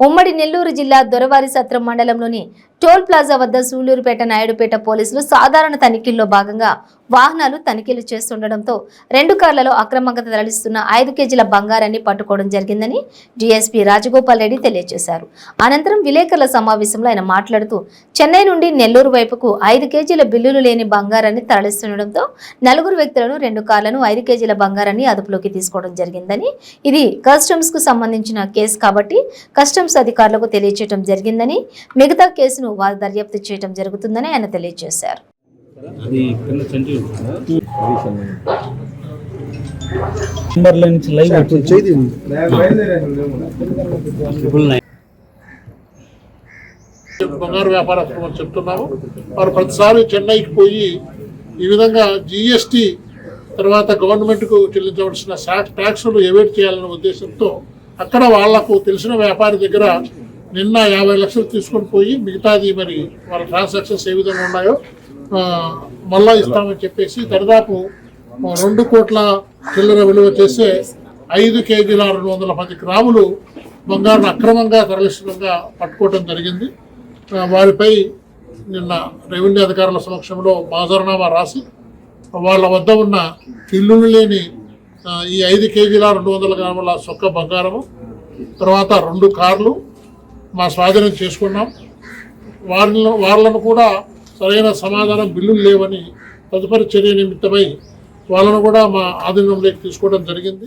ఉమ్మడి నెల్లూరు జిల్లా దొరవారి సత్రం మండలంలోని టోల్ ప్లాజా వద్ద సూళ్ళూరుపేట నాయుడుపేట పోలీసులు సాధారణ తనిఖీల్లో భాగంగా వాహనాలు తనిఖీలు చేస్తుండటంతో రెండు కార్లలో అక్రమంగా తరలిస్తున్న ఐదు కేజీల బంగారాన్ని పట్టుకోవడం జరిగిందని డీఎస్పీ రాజగోపాల్ రెడ్డి తెలియజేశారు. అనంతరం విలేకరుల సమావేశంలో ఆయన మాట్లాడుతూ చెన్నై నుండి నెల్లూరు వైపుకు ఐదు కేజీల బిల్లులు లేని బంగారాన్ని తరలిస్తుండటంతో నలుగురు వ్యక్తులను రెండు కార్లను ఐదు కేజీల బంగారాన్ని అదుపులోకి తీసుకోవడం జరిగిందని ఇది కస్టమ్స్కు సంబంధించిన కేసు కాబట్టి కస్టమ్స్ అధికారులకు తెలియచేయడం జరిగిందని మిగతా కేసును వారు దర్యాప్తు చేయడం జరుగుతుందని ఆయన తెలియజేశారు. బంగారు వ్యాపారస్తులు అని చెప్తున్నారు. వారు ప్రతిసారి చెన్నైకి పోయి ఈ విధంగా జిఎస్టి తర్వాత గవర్నమెంట్కు చెల్లించవలసిన ట్యాక్సులు ఎవేట్ చేయాలనే ఉద్దేశంతో అక్కడ వాళ్ళకు తెలిసిన వ్యాపారి దగ్గర నిన్న యాభై లక్షలు తీసుకొని పోయి మిగతాది మరి వాళ్ళ ట్రాన్సాక్షన్స్ ఏ విధంగా ఉన్నాయో మళ్ళా ఇస్తామని చెప్పేసి దరిదాపు రెండు కోట్ల చిల్లర విలువ చేసే ఐదు కేజీల రెండు వందల పది గ్రాములు బంగారం అక్రమంగా తరలిస్తుండగా పట్టుకోవడం జరిగింది. వారిపై నిన్న రెవెన్యూ అధికారుల సమక్షంలో మాజర్నామా రాసి వాళ్ళ వద్ద ఉన్న ఇల్లులు లేని ఈ ఐదు కేజీల రెండు వందల గ్రాముల సొక్క బంగారము తర్వాత రెండు కార్లు మా స్వాధీనం చేసుకున్నాం. వారిలో వాళ్ళను కూడా సరైన సమాధానం బిల్లులు లేవని తదుపరి చర్య నిమిత్తమై వాళ్ళను కూడా మా ఆధీనంలోకి తీసుకోవడం జరిగింది.